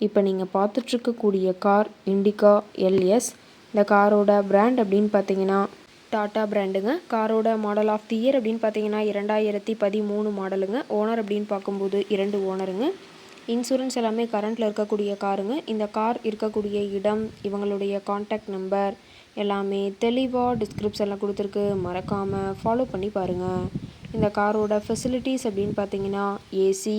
இப்போ நீங்கள் பார்த்துட்ருக்கக்கூடிய car Indica LS இந்த காரோட பிராண்ட் அப்படின்னு பார்த்தீங்கன்னா டாட்டா பிராண்டுங்க காரோட மாடல் ஆஃப் தி இயர் அப்படின்னு பார்த்தீங்கன்னா இரண்டாயிரத்தி பதிமூணு மாடலுங்க ஓனர் அப்படின்னு பார்க்கும்போது இரண்டு ஓனருங்க இன்சூரன்ஸ் எல்லாமே கரண்ட்டில் இருக்கக்கூடிய காருங்க. இந்த கார் இருக்கக்கூடிய இடம் இவங்களுடைய காண்டாக்ட் நம்பர் எல்லாமே தெளிவாக டிஸ்கிரிப்ஷனில் கொடுத்துருக்கு. மறக்காமல் ஃபாலோ பண்ணி பாருங்கள் இந்த காரோட ஃபெசிலிட்டிஸ் அப்படின்னு பார்த்தீங்கன்னா AC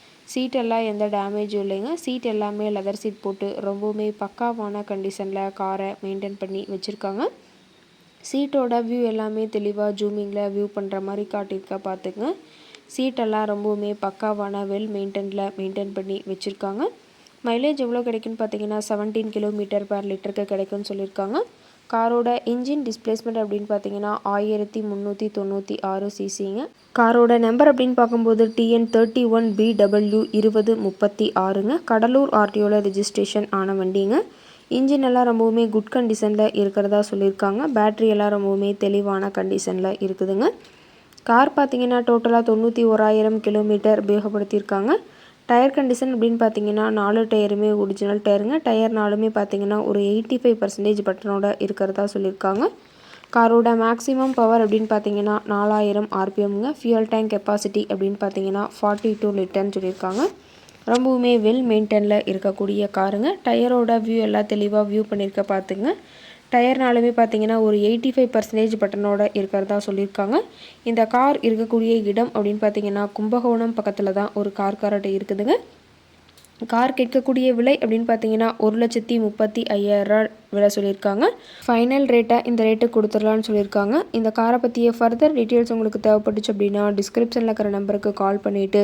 சீட்டெல்லாம் எந்த டேமேஜும் இல்லைங்க. சீட் எல்லாமே லெதர் சீட் போட்டு ரொம்பவுமே பக்காவான கண்டிஷனில் காரை மெயின்டைன் பண்ணி வச்சுருக்காங்க. சீட்டோட வியூ எல்லாமே தெளிவாக ஜூமிங்கில் வியூ பண்ணுற மாதிரி காட்டியிருக்கா பார்த்துங்க சீட்டெல்லாம் ரொம்பவுமே பக்காவான வெல் மெயின்டெனில் மெயின்டைன் பண்ணி வச்சுருக்காங்க. மைலேஜ் எவ்வளோ கிடைக்குன்னு பார்த்தீங்கன்னா செவன்டீன் கிலோமீட்டர் பர் லிட்டருக்கு கிடைக்கும்னு சொல்லியிருக்காங்க. காரோட இன்ஜின் டிஸ்பிளேஸ்மெண்ட் அப்படின்னு பார்த்தீங்கன்னா ஆயிரத்தி முந்நூற்றி தொண்ணூற்றி ஆறு சிசிங்க. காரோட நம்பர் அப்படின்னு பார்க்கும்போது TN thirty one B W இருபது முப்பத்தி ஆறுங்க. கடலூர் ஆர்டிஓவில் ரிஜிஸ்ட்ரேஷன் ஆன வண்டிங்க. இன்ஜின் எல்லாம் ரொம்பவுமே குட் கண்டிஷனில் இருக்கிறதா சொல்லியிருக்காங்க. பேட்ரி எல்லாம் ரொம்பவுமே தெளிவான கண்டிஷனில் இருக்குதுங்க. கார் பார்த்தீங்கன்னா டோட்டலாக தொண்ணூற்றி ஓராயிரம் கிலோமீட்டர் உபயோகப்படுத்தியிருக்காங்க. டயர் கண்டிஷன் அப்படின்னு பார்த்தீங்கன்னா நாலு டயருமே ஒரிஜினல் டயருங்க. டயர் நாலுமே பார்த்தீங்கன்னா ஒரு எயிட்டி ஃபைவ் பர்சன்டேஜ் பட்டனோட இருக்கிறதா சொல்லியிருக்காங்க. காரோட மேக்ஸிமம் பவர் அப்படின்னு பார்த்தீங்கன்னா நாலாயிரம் ஆர்பிஎம்ங்க. ஃபியூல் டேங்க் கெப்பாசிட்டி அப்படின்னு பார்த்தீங்கன்னா ஃபார்ட்டி டூ லிட்டர்னு சொல்லியிருக்காங்க. ரொம்பவுமே வெல் மெயின்டெனில் இருக்கக்கூடிய காருங்க. டயரோட வியூ எல்லாம் தெளிவாக வியூ பண்ணியிருக்க பார்த்துங்க. டயர்னாலுமே பார்த்தீங்கன்னா ஒரு எயிட்டி ஃபைவ் பர்சன்டேஜ் பட்டனோட இருக்கிறதா சொல்லியிருக்காங்க. இந்த கார் இருக்கக்கூடிய இடம் அப்படின்னு பார்த்தீங்கன்னா கும்பகோணம் பக்கத்தில் தான் ஒரு கார் காரட்டை இருக்குதுங்க. கார் கேட்கக்கூடிய விலை அப்படின்னு பார்த்தீங்கன்னா ஒரு லட்சத்தி முப்பத்தி ஐயாயிரம் விலை சொல்லியிருக்காங்க. ஃபைனல் ரேட்டாக இந்த ரேட்டு கொடுத்துடலான்னு சொல்லியிருக்காங்க. இந்த காரை பற்றிய ஃபர்தர் டீட்டெயில்ஸ் உங்களுக்கு தேவைப்பட்டுச்சு அப்படின்னா டிஸ்கிரிப்ஷனில் இருக்கிற நம்பருக்கு கால் பண்ணிவிட்டு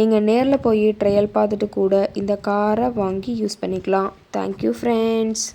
நீங்கள் நேரில் போய் ட்ரையல் பார்த்துட்டு கூட இந்த காரை வாங்கி யூஸ் பண்ணிக்கலாம். Thank you friends